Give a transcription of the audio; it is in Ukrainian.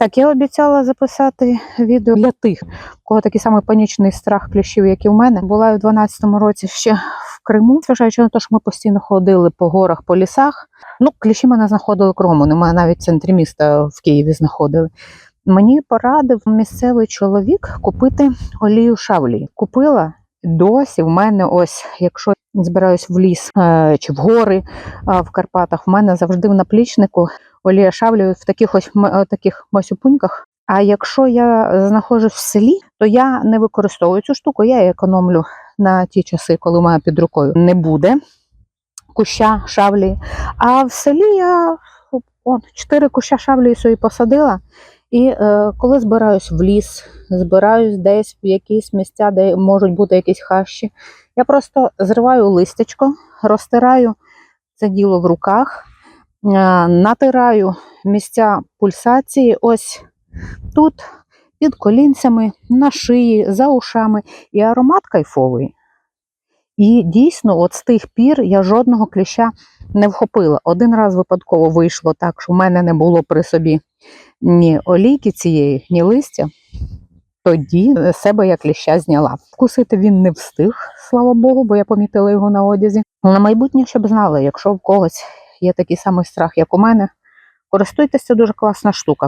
Так, я обіцяла записати відео для тих, у кого такий самий панічний страх кліщів, як і в мене. Була у 12-му році ще в Криму, зважаючи на те, що ми постійно ходили по горах, по лісах. Ну, кліщі мене знаходили вони мене навіть в центрі міста в Києві знаходили. Мені порадив місцевий чоловік купити олію шавлі. Купила досі. В мене ось, якщо збираюсь в ліс е, чи в гори в Карпатах, в мене завжди в наплічнику олія шавлі в таких ось е, таких масюпуньках. А якщо я знаходжусь в селі, то я не використовую цю штуку, я її економлю на ті часи, коли мене під рукою не буде куща шавлі. А в селі я от, чотири куща шавлі собі посадила. І е, коли збираюсь в ліс, збираюсь десь в якісь місця, де можуть бути якісь хащі, я просто зриваю листячко, розтираю це діло в руках, натираю місця пульсації ось тут, під колінцями, на шиї, за ушами. І аромат кайфовий. І дійсно, от з тих пір я жодного кліща не вхопила. Один раз випадково вийшло так, що в мене не було при собі ні олійки цієї, ні листя. Тоді себе я кліща зняла. Вкусити він не встиг, слава Богу, бо я помітила його на одязі. На майбутнє, щоб знали, якщо в когось є такий самий страх, як у мене, Користуйтеся дуже класна штука.